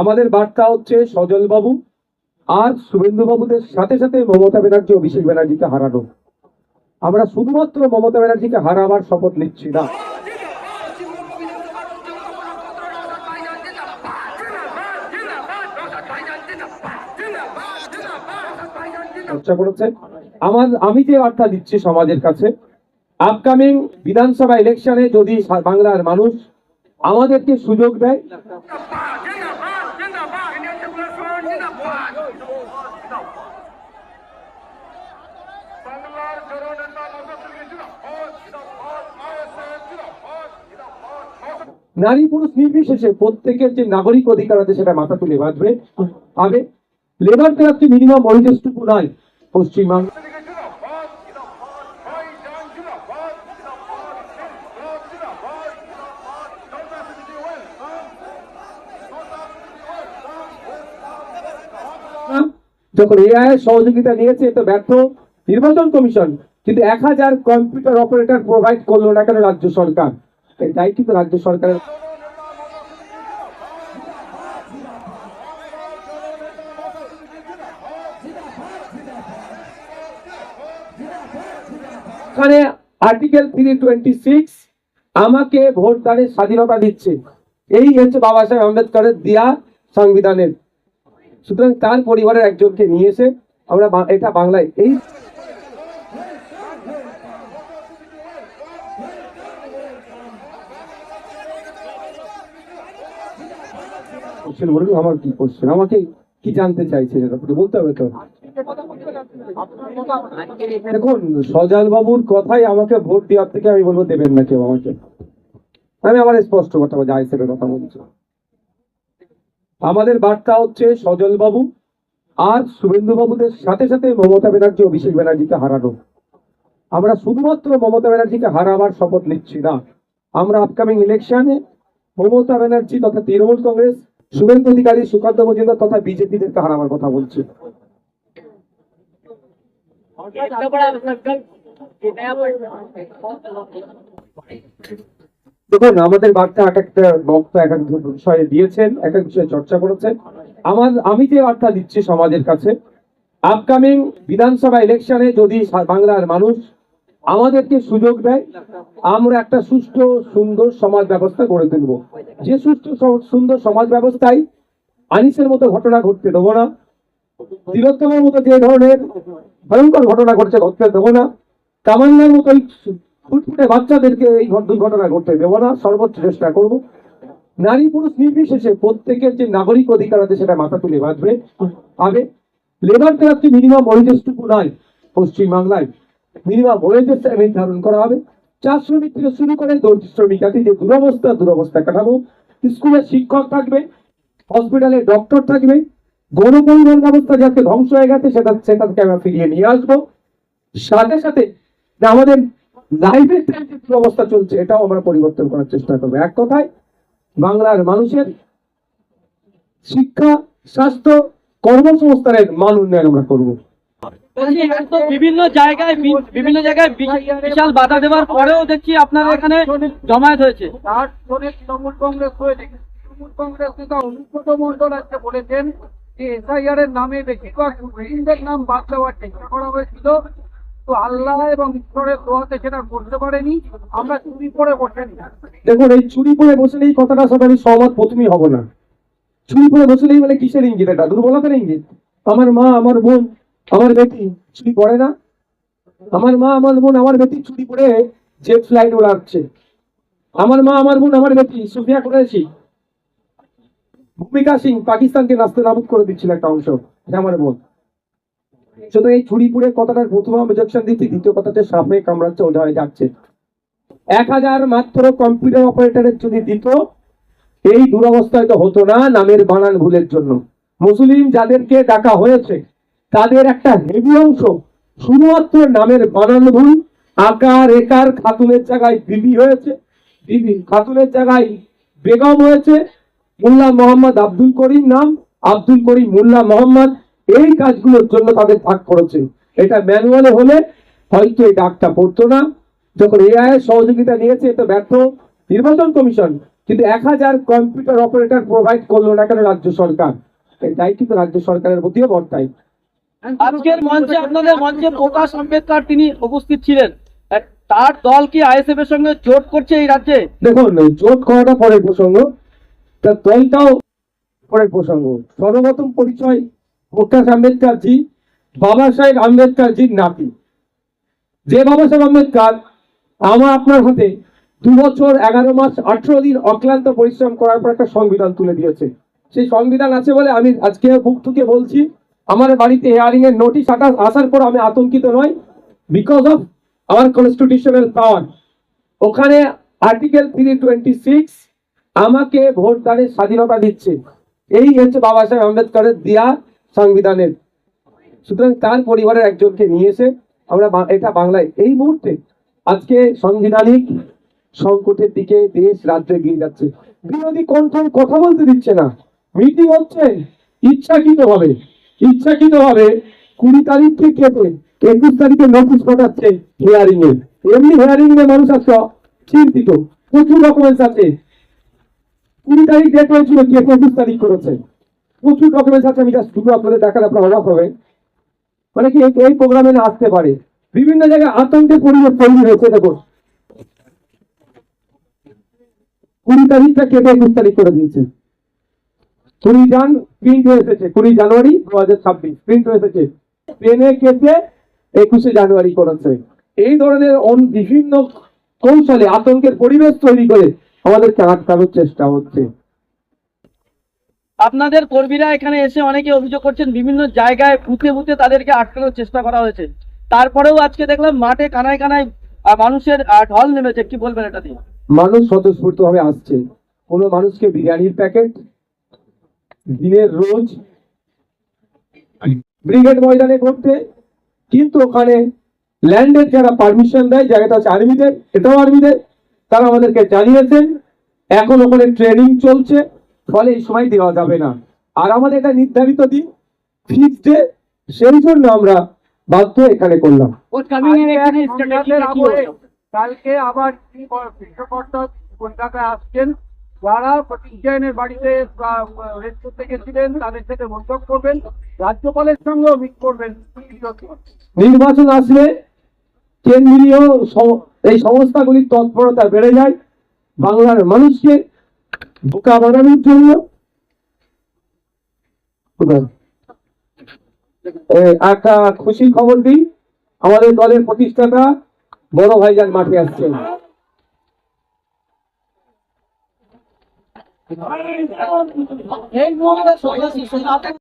আমাদের বার্তা হচ্ছে সজল বাবু আর শুভেন্দু বাবুদের সাথে সাথে মমতা ব্যানার্জি অভিষেক ব্যানার্জিকে হারানো। আমরা শুধুমাত্র মমতা ব্যানার্জিকে হারাবার শপথ নিচ্ছি না। চর্চা আমার, আমি যে বার্তা দিচ্ছি সমাজের কাছে আপকামিং বিধানসভা ইলেকশনে যদি বাংলার মানুষ আমাদেরকে সুযোগ দেয় নারী পুরুষ নির্বিশেষে প্রত্যেকের যে নাগরিক অধিকার আছে সেটা মাথা তুলে বাঁধবে আগে লেবার ক্লাবকে মিনিমাম ওয়েজেসটুকু নয়, পশ্চিমবঙ্গ। যখন এআই সহযোগিতা নিয়েছে তো ব্যর্থ নির্বাচন কমিশন, কিন্তু এক হাজার কম্পিউটার অপারেটর প্রোভাইড করল না কেন রাজ্য সরকার? এই দায়িত্ব তো রাজ্য সরকারের এখানে আর্টিকেল থ্রি টোয়েন্টি সিক্স আমাকে ভোটদানের স্বাধীনতা দিচ্ছে। এই হচ্ছে বাবা সাহেব আম্বেদকরের দেয়া সংবিধানের। সুতরাং তার পরিবারের একজনকে নিয়ে এসে আমরা এটা বাংলায় এই কোশ্চেন বলুন, আমার কি কোশ্চেন আমাকে কি জানতে চাইছে এটা বলতে হবে তো। দেখুন সজাল বাবুর কথাই আমাকে ভোট দেওয়ার থেকে আমি বলব দেবেন না কেউ আমাকে। আমি আমার স্পষ্ট কথা বলছি আইসের কথা বলছি। আমাদের বার্তা হচ্ছে সজল বাবু আর শুভেন্দু বাবুদের সাথে সাথে মমতা ব্যানার্জি অভিষেক ব্যানার্জিকে হারানো। আমরা শুধুমাত্র মমতা ব্যানার্জিকে হারাবার শপথ নিচ্ছি না। আমরা আপকামিং ইলেকশনে মমতা ব্যানার্জি তথা তৃণমূল কংগ্রেস শুভেন্দু অধিকারী, সুকান্ত মজুমদার তথা বিজেপিদেরকে হারাবার কথা বলছে। দেখুন, আমাদের বার্তা এক একটা বক্তা এক এক বিষয়ে দিয়েছেন, এক এক বিষয়ে চর্চা করেছেন। আমার, আমি যে বার্তা দিচ্ছি সমাজের কাছে আপকামিং বিধানসভা ইলেকশনে যদি বাংলার মানুষ আমাদেরকে সুযোগ দেয়, আমরা একটা সুষ্ঠু, সুন্দর সমাজ ব্যবস্থা গড়ে তুলব। যে সুষ্ঠু সুন্দর সমাজ ব্যবস্থায় আনিসের মতো ঘটনা ঘটতে দেবো না, তিলোত্তমের মতো যে ধরনের ভয়ঙ্কর ঘটনা ঘটছে ঘটতে দেবো না, তামান্নার মতো ফুটফুটে বাচ্চাদেরকে এই ঘট- দুর্ঘটনা ঘটতে দেবো না, সর্বোচ্চ চেষ্টা করব। নারী পুরুষ নির্বিশেষে প্রত্যেকের যে নাগরিক অধিকার আছে সেটা মাথা তুলে বাঁধবে। আগে লেবার ক্লাবকে মিনিমাম ওয়েজেসটুকু নয়, পশ্চিমবাংলায়। মিনিমাম ওয়েজেস নির্ধারণ করা হবে। চা শ্রমিক থেকে শুরু করে দর্জি শ্রমিক আছে যে দুরবস্থা দুরবস্থা কাটাবো স্কুলে শিক্ষক থাকবে হসপিটালে ডক্টর থাকবে, গণপরিবহন ব্যবস্থা যাতে ধ্বংস হয়ে গেছে, সেটা সেটা থেকে আমরা ফিরিয়ে নিয়ে আসব। সাথে সাথে আমাদের লাইফের যে অবস্থা চলছে, এটাও আমরা পরিবর্তন করার চেষ্টা করব। এক কথায়, বাংলার মানুষের শিক্ষা, স্বাস্থ্য, কর্মসংস্থানের মান উন্নয়ন আমরা করব। বিভিন্ন জায়গায় বিভিন্ন জায়গায় বিশাল বাধা দেওয়ার পরেও দেখছি আপনারা এখানে জমায়েত হয়েছে। তার জন্য তৃণমূল কংগ্রেস হয়ে তৃণমূল কংগ্রেস নেতা অনুব্রত মন্ডল আজকে বলেছেন যে এসআইআর এর নামে বেশিরভাগ মুসলিমদের নাম বাদ দেওয়ার চেষ্টা করা হয়েছিল। তো আল্লাহ এবং ঈশ্বরের দোয়াতে সেটা করতে পারেনি। আমরা চুরি করে বসেনি। দেখুন এই চুরি করে বসলে এই কথাটা সাথে আমি সহমত প্রথমেই হব না। চুরি করে বসলেই মানে কিসের ইঙ্গিত এটা? দুর্বলতার ইঙ্গিত? আমার মা আমার বোন আমার বেটি চুরি করে না। আমার মা, আমার বোন, আমার বেটি চুরি করে জেট ফ্লাইট ওড়াচ্ছে। আমার মা, আমার বোন, আমার বেটি সুফিয়া করেছি। ভূমিকা সিং পাকিস্তানকে নাস্তে নাবুদ করে দিচ্ছিল একটা অংশ আমার বোন। এই কথাটার প্রথম অবজেকশন দিচ্ছি, দ্বিতীয় কথাতে সামনে কামড়াচ্ছে, ওঝা হয়ে যাচ্ছে। এক হাজার মাত্র কম্পিউটার অপারেটরের যদি দিত, এই দুরবস্থা হয়তো হতো না নামের বানান ভুলের জন্য। মুসলিম যাদেরকে ডাকা হয়েছে তাদের একটা হেভি অংশ, শুধুমাত্র নামের বানান ভুল আকার, একার খাতুনের জায়গায় বিবি হয়েছে, বিবি খাতুনের জায়গায় বেগম হয়েছে। মোল্লা মোহাম্মদ আব্দুল করিম নাম, আব্দুল করিম মোল্লা মোহাম্মদ, এই কাজগুলোর জন্য তাদের ভাগ পড়েছে এটা ম্যানুয়ালে হলে হয়তো এই ডাকটা পড়তো না। যখন এআই সহযোগিতা নিয়েছে তো ব্যর্থ নির্বাচন কমিশন। কিন্তু এক হাজার কম্পিউটার অপারেটর প্রোভাইড করল না কেন রাজ্য সরকার? তাই কিন্তু রাজ্য সরকারের প্রতিও বর্তায় আজকের মঞ্চে আপনাদের মঞ্চে প্রকাশ আম্বেদকর তিনি উপস্থিত ছিলেন। তার দল কি আইএসএফ এর সঙ্গে জোট করছে এই রাজ্যে? দেখুন জোট করাটা পরের প্রসঙ্গ। তার দলটাও পরের প্রসঙ্গ। সর্বপ্রথম পরিচয় প্রকাশ আম্বেদকর জি বাবা সাহেব আম্বেদকর জির নাতি। যে বাবা সাহেব আম্বেদকর আমার আপনার হাতে দু বছর এগারো মাস আঠারো দিন অক্লান্ত পরিশ্রম করার পর একটা সংবিধান তুলে দিয়েছে। সেই সংবিধান আছে বলে আমি আজকে বুক ঠুকে বলছি। আমার বাড়িতে হেয়ারিং এর নোটিশ আসার পর আমি আতঙ্কিত নই। বিকজ অফ আমার কনস্টিটিউশনাল পাওয়ার ওখানে আর্টিকেল থ্রি টোয়েন্টি সিক্স আমাকে স্বাধীনতা দিচ্ছে। এই হচ্ছে বাবা সাহেব আম্বেদকরের দেয়া সংবিধানের। সুতরাং তার পরিবারের একজনকে নিয়ে এসে আমরা এটা বাংলায় এই মুহূর্তে আজকে সাংবিধানিক সংকটের দিকে দেশ, রাজ্য এগিয়ে যাচ্ছে। বিরোধী কণ্ঠ কথা বলতে দিচ্ছে না। মিটিং হচ্ছে ইচ্ছাকৃত ভাবে ইচ্ছাকৃত ভাবে কুড়ি তারিখকে কেটে একুশ তারিখে নোটিশ পাঠাচ্ছে হিয়ারিং এর এমনি হিয়ারিং এ মানুষ আছে চিন্তিত, প্রচুর ডকুমেন্টস আছে। কুড়ি তারিখ ডেট হয়েছিল কে একুশ তারিখ করেছে। প্রচুর ডকুমেন্টস আছে, আমি জাস্ট দুটো আপনাদের দেখালে আপনার অবাক হবে। মানে কি এই- এই প্রোগ্রামে না আসতে পারে। বিভিন্ন জায়গায় আতঙ্কের পরিবেশ তৈরি হয়েছে দেখো কুড়ি তারিখটা কেটে একুশ তারিখ করে দিয়েছে। কুড়ি প্রিন্ট হয়ে এসেছে কুড়ি জানুয়ারি দু হাজার ছাব্বিশ প্রিন্ট হয়ে এসেছে। কেটে একুশে জানুয়ারি করেছে এই ধরনের বিভিন্ন কৌশলে আতঙ্কের পরিবেশ তৈরি করে আমাদেরকে আটকানোর চেষ্টা হচ্ছে। আপনাদের কর্মীরা এখানে এসে অনেকে অভিযোগ করছেন বিভিন্ন জায়গায় বুথে বুথে তাদেরকে আটকানোর চেষ্টা করা হয়েছে। তারপরেও আজকে দেখলাম মাঠে কানায় কানায় মানুষের ঢল নেমেছে কি বলবেন এটা নিয়ে? মানুষ স্বতঃস্ফূর্ত ভাবে আসছে। কোনো মানুষকে বিরিয়ানির প্যাকেট দিনের রোজ ব্রিগেড ময়দানে করতে কিন্তু ওখানে ল্যান্ডের যারা পারমিশন দেয় জায়গাটা হচ্ছে আর্মিদের এটাও আর্মিদের তারা আমাদেরকে জানিয়েছেন এখন ওখানে ট্রেনিং চলছে ফলে এই সময় দেওয়া যাবে না। আর আমাদের এটা নির্ধারিত দিন ফিক্সড ডে সেই জন্য আমরা বাধ্য এখানে করলাম। কালকে আবার কি কলকাতায় আসছেন। যারা বাড়িতে করতে গেছিলেন তাদের সাথে বৈঠক করবেন। রাজ্যপালের মিট করবেন। নির্বাচন আসলে কেন্দ্রীয় এই তৎপরতা বেড়ে যায়। বাংলার মানুষকে বোকা বানানোর জন্য। একটা খুশির খবর দিই। আমাদের দলের প্রতিষ্ঠাতা বড় ভাইজান মাঠে আসছেন। এই মুহূর্তে